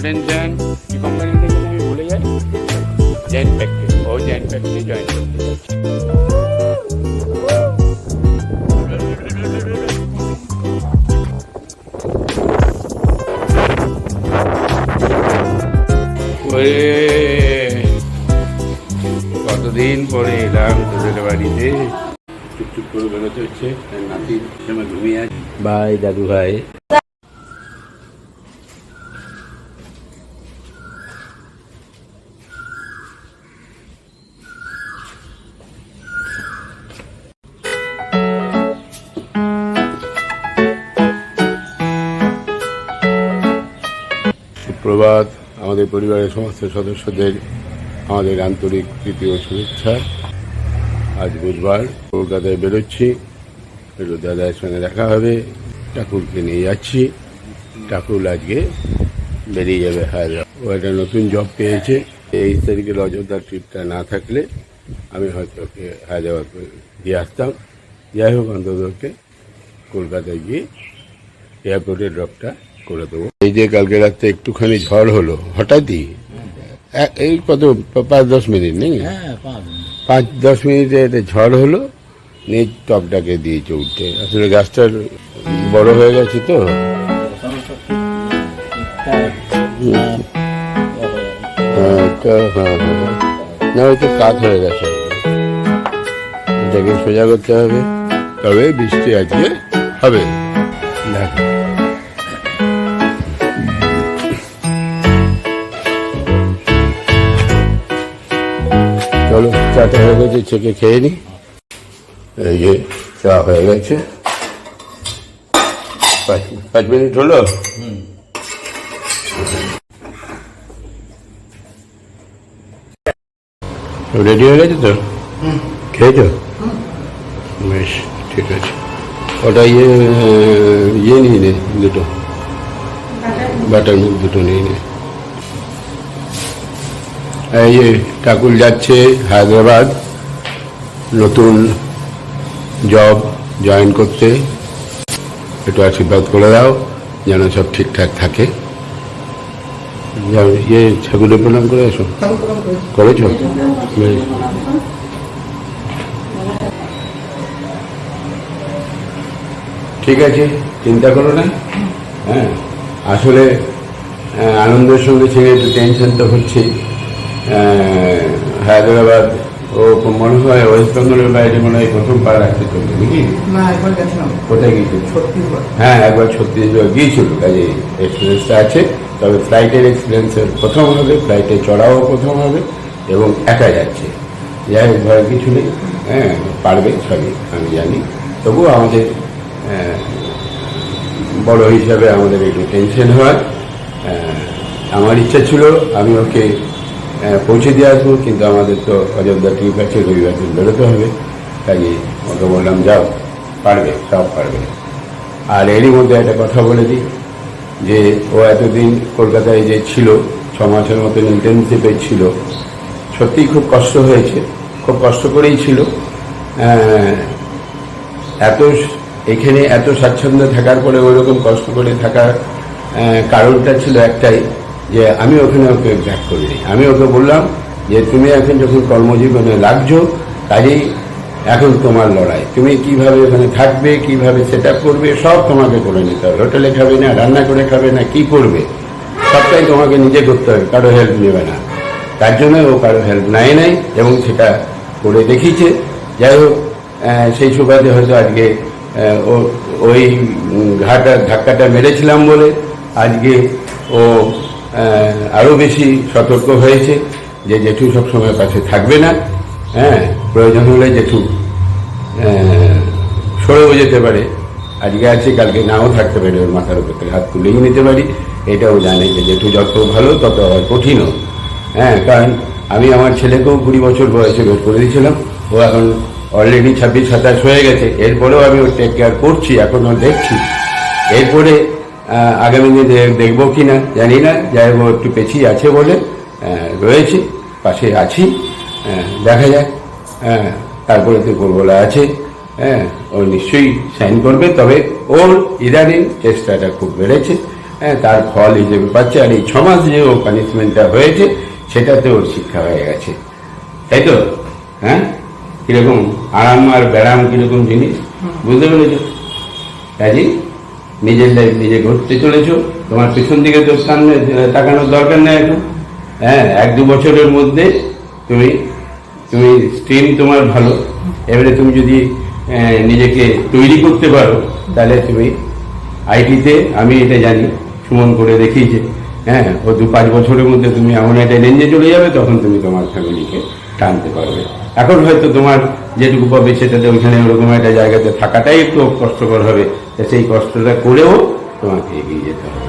থেকে আমি ভুলে যাই? জয়েন্ট ফ্যাক্টরি ও জয়েন্ট ফ্যাক্টরি জয়েন করতে যাচ্ছে কতদিন পরে এলাম তোদের বাড়িতে? চুপচুপ করে বেরোতে হচ্ছে নাতি সময় ঘুমিয়ে আছে। ভাই দাদু ভাই সুপ্রভাত আমাদের পরিবারের সমস্ত সদস্যদের আমাদের আন্তরিক প্রীতি ও শুভেচ্ছা। আজ বুধবার কলকাতায় বেরোচ্ছি। দাদার সঙ্গে দেখা হবে। ঠাকুরকে নিয়ে যাচ্ছি। ঠাকুর আজকে বেরিয়ে যাবে হায়দ্রাবাদ। ও একটা নতুন জব পেয়েছে। এই তারিখের অযোধ্যা ট্রিপটা না থাকলে আমি হয়তো ওকে হায়দ্রাবাদ দিয়ে আসতাম। যাই হোক, অন্তত ওকে কলকাতায় গিয়ে এয়ারপোর্টের ড্রপটা করে দেবো। এই যে কালকে রাত্রে একটুখানি ঝড় হলো হঠাৎই? এই কত পাঁচ দশ মিনিট নেই? হ্যাঁ পাঁচ দশ মিনিটে একটা ঝড় হলো নিজ টপটাকে দিয়েছে উঠে। আসলে গাছটার বড় হয়ে গেছে তো। হ্যাঁ, হ্যাঁ না হয়তো কাত হয়ে গেছে। এটাকে সোজা করতে হবে। তবে বৃষ্টি আজকে হবে। দেখো। চাটা হয়ে গেছে চেকে খেয়ে নি এই যে চা হয়ে গেছে পাঁচ মিনিট হলো রেডি হয়ে গেছে তো খেয়েছো বেশ ঠিক আছে ওটা ইয়ে ইয়ে নিয়ে নে দুটো বাটার মিল্ক দুটো নিয়ে নে এই ঠাকুর যাচ্ছে হায়দ্রাবাদ, নতুন জব জয়েন করতে, একটু আশীর্বাদ করে দাও, যেন সব ঠিকঠাক থাকে। ইয়ে ঠাকুরে প্রণাম করে এসো। করেছ? ঠিক আছে, চিন্তা করো না। হ্যাঁ আসলে আনন্দের সঙ্গে ছেড়ে একটু টেনশন তো হচ্ছেই। হায়দ্রাবাদ ও মনে হয় ওয়েস্ট বেঙ্গলের বাইরে মনে হয় প্রথম পা রাখতে চলবে নাকি? কোথায় গিয়েছিল? হ্যাঁ একবার ছত্তিশগড় গিয়েছিল কাজে এক্সপিরিয়েন্সটা আছে। তবে ফ্লাইটের এক্সপিরিয়েন্সের প্রথম হবে ফ্লাইটে চড়াও প্রথম হবে এবং একা যাচ্ছে। যাই হোক ভয়ের কিছু নেই। হ্যাঁ পারবে সবই আমি জানি। তবুও আমাদের আহ, বড় হিসাবে আমাদের একটু টেনশন হয়। আহ, আমার ইচ্ছা ছিল আমি ওকে পৌঁছে দিয়ে আসব, কিন্তু আমাদের তো অযোধ্যা ট্রিপ আছে, রবিবার দিন বেরোতে হবে। তাই ওকে বললাম, যাও, পারবে, সব পারবে। আর এরই মধ্যে একটা কথা বলে দিই, যে ও এতদিন কলকাতায় যে ছিল, ছ মাসের মতন ইন্টার্নশিপে ছিল, সত্যিই খুব কষ্ট হয়েছে, খুব কষ্ট করেই ছিল। এত এখানে এত স্বাচ্ছন্দ্য থাকার পরে ওইরকম কষ্ট করে থাকার কারণটা ছিল একটাই যে আমি ওখানে ওকে ব্যাক করিনি। আমি ওকে বললাম যে তুমি এখন যখন কর্মজীবনে লাগছো, কাজেই এখন তোমার লড়াই। তুমি কীভাবে ওখানে থাকবে, কীভাবে সেট করবে, সব তোমাকে করে নিতে হবে। হোটেলে খাবে না, রান্না করে খাবে না, কি করবে? সবটাই তোমাকে নিজে করতে হবে, কারও হেল্প নেবে না। তার জন্য ও কারও হেল্প নেয় নাই এবং সেটা করে দেখিয়েছে। যাই হোক সেই সুবাদে হয়তো আজকে ওই ঘাটা, ধাক্কাটা মেরেছিলাম বলে আজকে ও আহ, আরও বেশি সতর্ক হয়েছে যে জেঠু সবসময় পাশে থাকবে না। হ্যাঁ প্রয়োজন হলে জেঠু সরেও যেতে পারে। আজকে আছে কালকে নাও থাকতে পারে ওর মাথার উপর থেকে হাত তুলেই নিতে পারি। এটাও জানে যে জেঠু যত ভালো তত আবার কঠিনও। হ্যাঁ কারণ আমি আমার ছেলেকেও কুড়ি বছর বয়সে বের করে দিয়েছিলাম। ও এখন অলরেডি ছাব্বিশ সাতাশ হয়ে গেছে। এরপরেও আমি ওর টেক কেয়ার করছি এখন এখনও দেখছি। এরপরে আগামী দিনে দেখব কি না জানি না, যাই হোক, একটু পেছিয়ে আছে বলে রয়েছে, পাশে আছি দেখা যাক তারপরে তো গোলগোলা আছে হ্যাঁ ও নিশ্চয়ই সাইন করবে, তবে ওর ইদানিং চেষ্টাটা খুব বেড়েছে হ্যাঁ তার ফল হিসেবে পাচ্ছে, আর এই ছমাস যে ও পানিশমেন্টটা হয়েছে, সেটাতে ওর শিক্ষা হয়ে গেছে, তাই তো? হ্যাঁ কীরকম আরাম আর ব্যারাম কীরকম জিনিস, বুঝতে পেরেছ? কাজী নিজের লাইফ নিজে ঘটতে চলেছো, তোমার পিছন দিকে তো সামনে তাকানোর দরকার নেই এখন। হ্যাঁ এক দু বছরের মধ্যে তুমি তুমি স্ট্রিম তোমার ভালো। এবারে তুমি যদি নিজেকে তৈরি করতে পারো, তাহলে তুমি আইটিতে আমি এটা জানি, সুমন করে দেখিয়েছে। হ্যাঁ ও দু পাঁচ বছরের মধ্যে তুমি এমন একটা রেঞ্জে চলে যাবে, তখন তুমি তোমার ফ্যামিলিকে টানতে পারবে। এখন হয়তো তোমার যেটুকু পাবে সেটাতে ওইখানে ওরকম একটা জায়গাতে থাকাটাই একটু কষ্টকর হবে। সেই কষ্টটা করেও তোমাকে এগিয়ে যেতে হবে।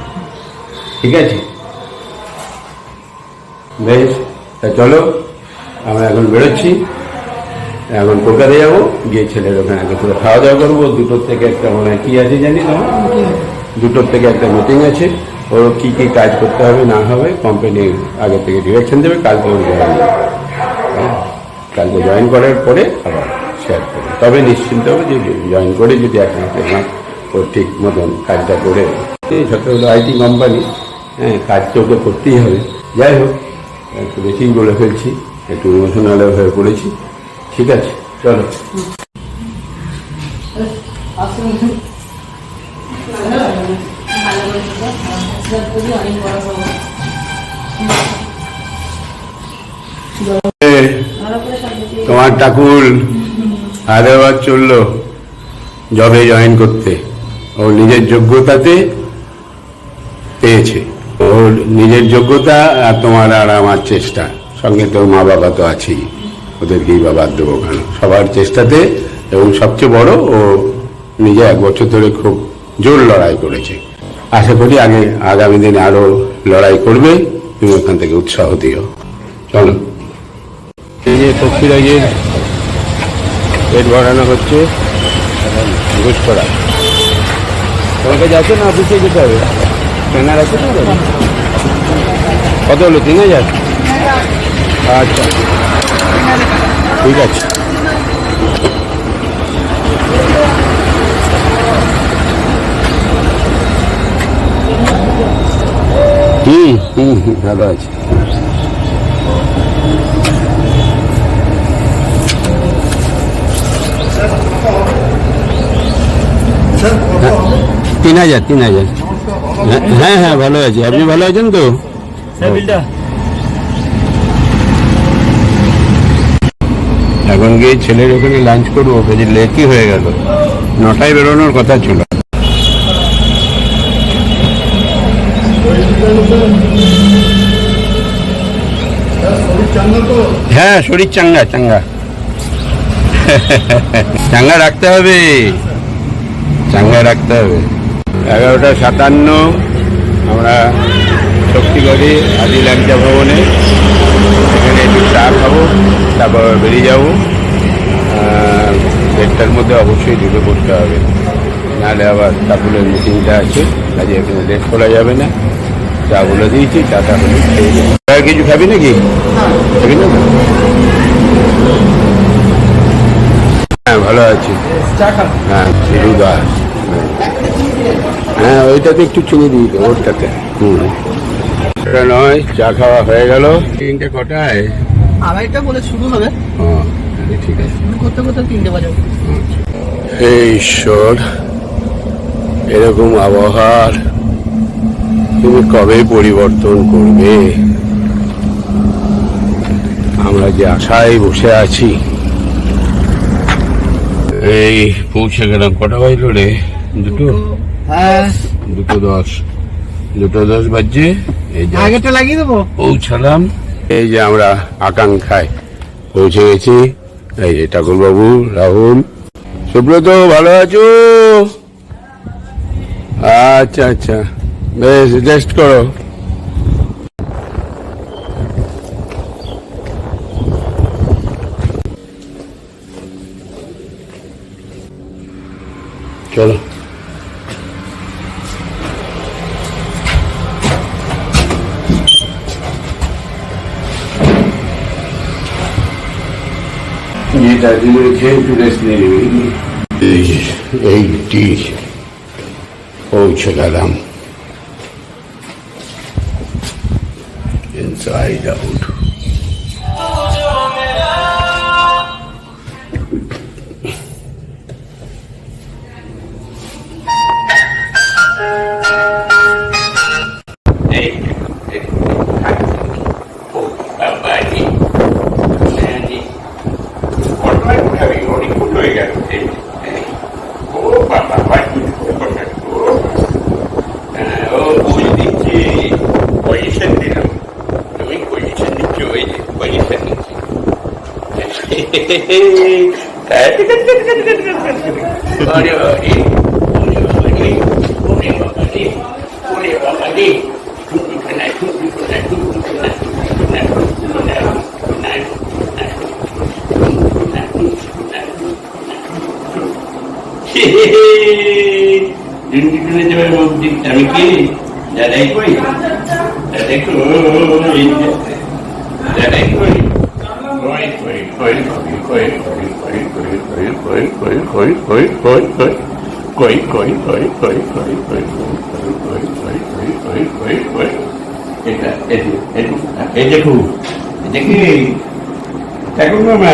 ঠিক আছে? বেশ, তা চলো, আমরা এখন বেরোচ্ছি। এখন কলকাতা যাব, গিয়ে ছেলের ওখানে দুপুরে খাওয়া দাওয়া করব। দুটোর থেকে একটা মনে কি আছে জানি তোমার? দুটোর থেকে একটা মিটিং আছে। ওর কি কি কাজ করতে হবে না হবে কোম্পানি আগে থেকে ডিরেকশন দেবে, কালকে ও জয়েন কালকে জয়েন করার পরে আবার শেয়ার করবে। তবে নিশ্চিন্ত হবে যে জয়েন করে যদি মাস ও ঠিক মতন কাজটা করে। হলো আইটি কোম্পানি হ্যাঁ কাজ তো ওকে করতেই হবে। যাই হোক, একটু বেশিই বলে ফেলছি, একটু ইমোশনাল হয়ে পড়েছি। ঠিক আছে, চলো। তোমার ঠাকুর হায়দ্রাবাদ চলল জবে জয়েন করতে। ও নিজের যোগ্যতাতে পেয়েছে। ওর নিজের যোগ্যতা আর তোমার আর আমার চেষ্টা। সঙ্গে তোর মা বাবা তো আছেই। ওদেরকেই বা বাদ দেবো কেন? সবার চেষ্টাতে এবং সবচেয়ে বড়, ও নিজে এক বছর ধরে খুব জোর লড়াই করেছে। আশা করি আগে আগামী দিনে আরও লড়াই করবে। তুমি ওখান থেকে উৎসাহ দিও। চলো। যে পক্ষীরাজের পেট ভরানো হচ্ছে ঘুষ করা। তোমাকে যাচ্ছে না অফিসে যেতে হবে? ট্রেনার আছে না কত হলো? তিন হাজার? আচ্ছা। ঠিক আছে। হুম হুম হুম, ভালো আছে। তিন হাজার তিন হাজার। হ্যাঁ, হ্যাঁ হ্যাঁ ভালো আছি। আপনি ভালো আছেন তো? এখন গিয়ে ছেলের ওখানে লাঞ্চ করব কাজে লেটই হয়ে গেল। নটায় বেরোনোর কথা ছিল। হ্যাঁ শরীর চাঙ্গা চাঙ্গা। চাঙ্গা রাখতে হবে। চাঙ্গা রাখতে হবে। এগারোটা সাতান্ন আমরা শক্তিগড়ে আদি লাঞ্চা ভবনে। এখানে একটু চা খাব তারপর বেরিয়ে যাব। দেড়টার মধ্যে অবশ্যই ঢুকে পড়তে হবে। নাহলে আবার কাকুলের মিটিংটা আছে কাজে এখানে লেট করা যাবে না। চা বলে দিয়েছি চাটা হলে খেয়ে যাব আর কিছু খাবি নাকি? খাবি না? হ্যাঁ ভালো আছি। হ্যাঁ দাস হ্যাঁ ওইটাতে একটু চিনি দিই তো ওরটাতে। হুম। ওটা নয় চা খাওয়া হয়ে গেল। তিনটে কটায়? আড়াইটা বলে শুরু হবে। ঠিক আছে। করতে করতে তিনটে বাজে। হে ঈশ্বর এরকম আবহাওয়ার তুমি কবে পরিবর্তন করবে? আমরা যে আশায় বসে আছি। এই পৌঁছে গেলাম কটা বাজলো রে? দুটো হ্যাঁ। দুটো দশ। দুটো দশ বাজছে। এই যে আগেটা লাগিয়ে দেবো? পৌঁছালাম। এই যে আমরা আকাঙ্ক্ষায় পৌঁছে গেছি। এই যে ঠাকুরবাবু রাহুল। সুব্রত ভালো আছো? আচ্ছা আচ্ছা। বেশ রেস্ট করো। চলো। এটা দিনের খেয়ে একটু রেস্ট নিয়ে নিবি এইটি পৌঁছে গেলাম inside out. আমি কি দেখো দেখো দেখো কই কই কই কই কই কই কই কই কই কই কই কই কই কই কই কই কই কই কই এটা এই দেখো দেখি ঠাকুর মামা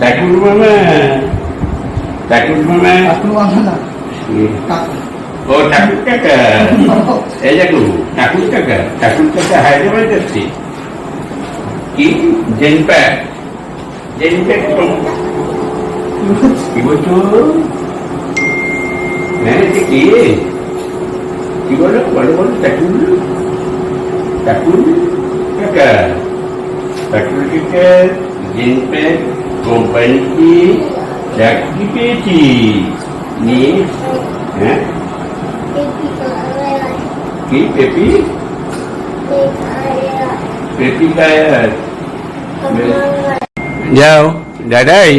ঠাকুর মামা ঠাকুর মামা না ও ঠাকুর কাকা এই দেখো ঠাকুর কাকা ঠাকুর কাকা হায়দ্রাবাদ যাচ্ছে কি জেনপ্যা জেনপ্যা কি বলছো হ্যাঁ এটা কি কি বলো বলো বলো ঠাকুর ঠাকুর কাকা ঠাকুর কাকা জেনপ্যা কোম্পানি কি চাকরি পেয়েছি নিয়ে হ্যাঁ কি পেপি পেপি কায়ার যাও দাদাই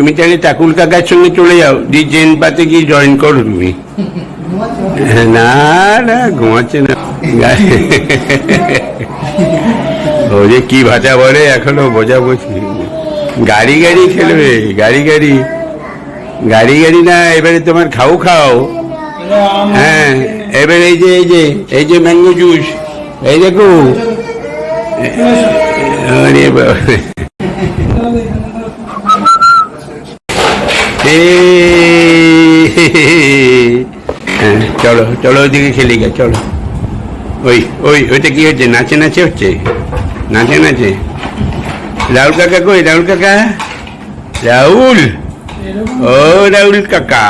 তুমি তাহলে টাকুল কাকার সঙ্গে চলে যাও দি জেন পাতে গিয়ে জয়েন করো তুমি। না না ঘুমাচ্ছে না। ও যে কি ভাষা বলে এখনও বোঝা বুঝি গাড়ি গাড়ি খেলবে গাড়ি গাড়ি। গাড়ি গাড়ি না এবারে তোমার খাও খাও। হ্যাঁ এবার এই যে এই যে এই যে ম্যাঙ্গো জুস এই দেখো। আরে বাবা। চলো চলো ওইদিকে খেলে গে চলো। ওই ওই ওইটা কি হচ্ছে? নাচে নাচে হচ্ছে? নাচে নাচে? রাহুল কাকা কই? রাহুল কাকা? রাহুল? ও রাহুল কাকা।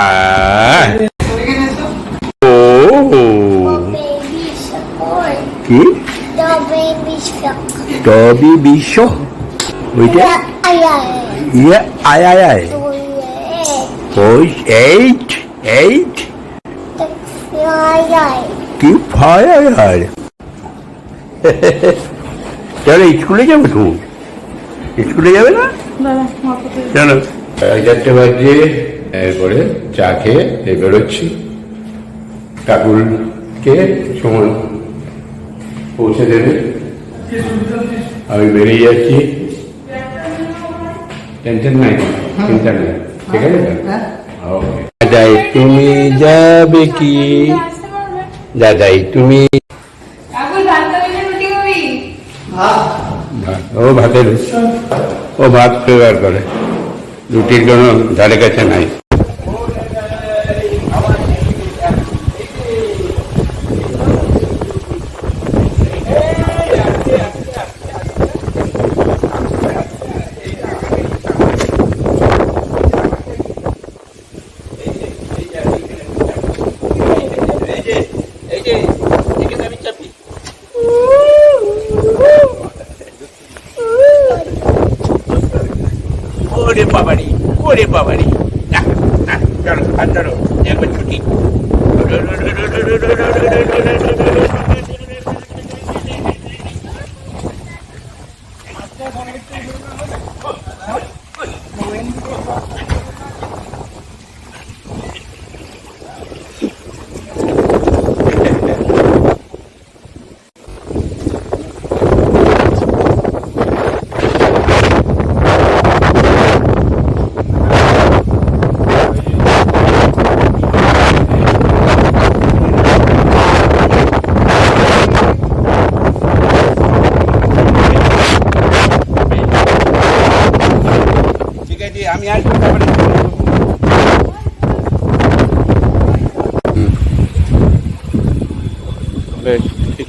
ও। কি? টবি বিশ্ব ওইটা? ইয়ে আয় আয় আয়। এইট এইট কি? ফায়ার চলো স্কুলে যাবে তো? স্কুলে যাবে না? চলো চারটে বাজে। এরপরে চা খেয়ে বেরোচ্ছি। কাকুলকে সময় পৌঁছে দেবে। আমি বেরিয়ে যাচ্ছি। টেনশন নাই। চিন্তা নেই। ঠিক আছে? হ্যাঁ। দাদাই তুমি যাবে কি? দাদাই তুমি ও ভাতের ও ভাত ফেভার করে। রুটির কোনো ধারে কাছে নাই ওরে বাবারি ওরে বাবারি না না চলো হাত ধরো একবার ছুটি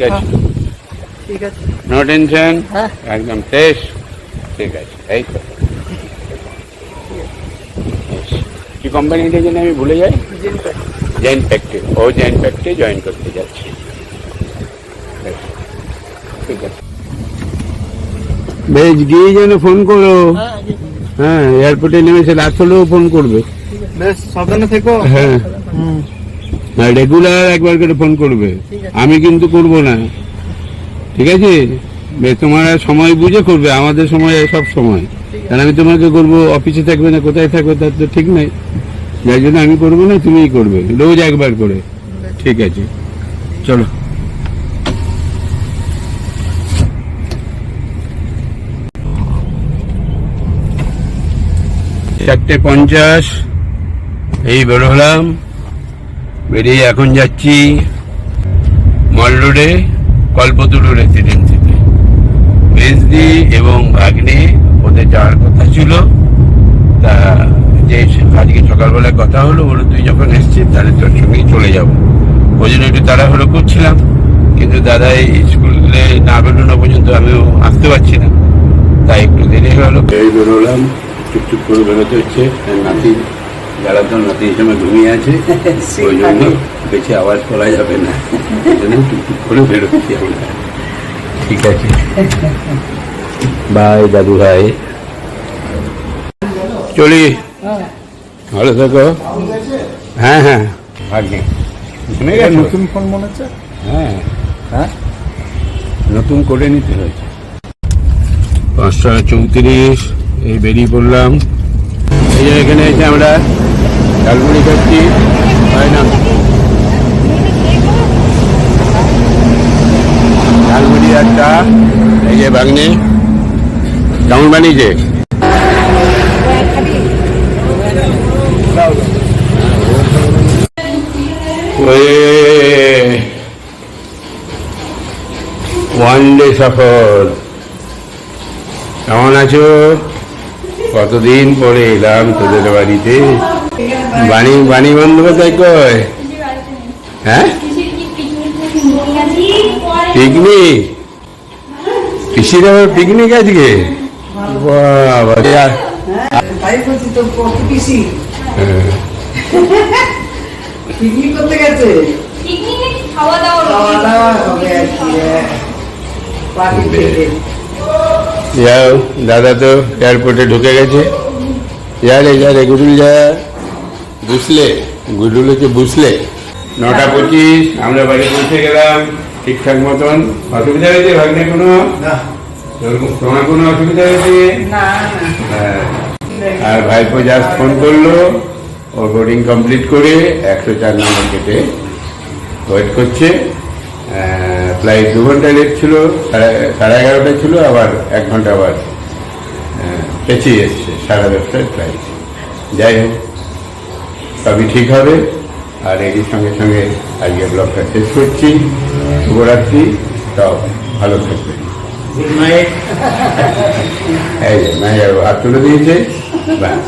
আছে। ঠিক আছে। নো টেনশন হ্যাঁ। একদম ফ্রেশ ঠিক আছে এই তো। কি কোম্পানিটা যেন আমি ভুলে যাই? জেন প্যাক্টে ও জেন প্যাক্টে জয়েন করতে যাচ্ছি। ঠিক আছে। বেশ গিয়ে যেন ফোন করো। হ্যাঁ হ্যাঁ এয়ারপোর্টে নেমেছে রাত হলেও ফোন করবে। বেশ সাবধানে থেকো। হ্যাঁ। রেগুলার একবার করে ফোন করবে। আমি কিন্তু করব না। ঠিক আছে? তোমার সময় বুঝে করবে আমাদের সময় সব সময়। কারণ আমি তোমাকে করব অফিসে থাকবে না কোথায় থাকবে তার তো ঠিক নাই। যার জন্য আমি করব না তুমিই করবে রোজ একবার করে। ঠিক আছে। চলো। চারটে পঞ্চাশ এই বেরোলাম। বেরিয়ে এখন যাচ্ছি মল রোডে কল্পতরু রেসিডেন্সিতে মেজদি এবং ভাগ্নে ওদের যাওয়ার কথা ছিল। তা যে আজকে সকালবেলায় কথা হলো বলে তুই যখন এসছিস, তাহলে তোর সঙ্গেই চলে যাব। ওই জন্য একটু তাড়াহুড়ো করছিলাম, কিন্তু দাদা স্কুলে না বেরোনো পর্যন্ত আমিও আসতে পারছি না। তাই একটু দেরি গেলো। বেরোলাম টুকটুক করে বেরোতে হচ্ছে। নাতি যারা তো নাতি হিসেবে ঘুমিয়ে আছে ওই জন্য বেশি আওয়াজ করা যাবে না। ওই জন্য টুকটুক করে বেরোচ্ছি আমরা। ঠিক আছে। বাই দাদু ভাই। চলি। হ্যাঁ ভালো থাকো। হ্যাঁ হ্যাঁ। শুনে গেছো? নতুন ফোন মনে হচ্ছে? হ্যাঁ। হ্যাঁ? নতুন করে নিতে হয়েছে। পাঁচটা চৌত্রিশ এই বেরিয়ে পড়লাম। এই যে এখানে এসে আমরা ঝালমুড়ি খাচ্ছি হয় না? আর চা এই যে বাগনি কেমন বানিয়েছে ওয়ান ডে সফর। কেমন আছো? কতদিন পরে এলাম তোদের বাড়িতে? বাণী বাণী বন্দ্যোপাধ্যায় কয়? হ্যাঁ? পিকনিক? পিসির আবার পিকনিক আজকে? বাবা যাও, দাদা তো এয়ারপোর্টে ঢুকে গেছে। যারে যারে গুডুল যা। বুঝলে গুডুল হচ্ছে বুঝলে। নটা পঁচিশ আমরা বাড়ি পৌঁছে গেলাম ঠিকঠাক মতন। অসুবিধা হয়েছে ভাগ্নে কোনো? তোমার কোনো অসুবিধা হয়েছে? হ্যাঁ। আর ভাইপো জাস্ট ফোন করল ওর বোর্ডিং কমপ্লিট করে একশো চার নম্বর গেটে ওয়েট করছে। ফ্লাইট দু ঘণ্টা লেট ছিল সাড়ে এগারোটা ছিল আবার এক ঘণ্টা আবার পেছিয়ে এসছে সাড়ে দশটায় ফ্লাইট যাই হোক। সবই ঠিক হবে। আর এরই সঙ্গে সঙ্গে আজকে ব্লগটা শেষ করছি। শুভরাত্রি সব ভালো থাকবে এই যে মায়ের হাত তুলে দিয়েছে। ব্যাস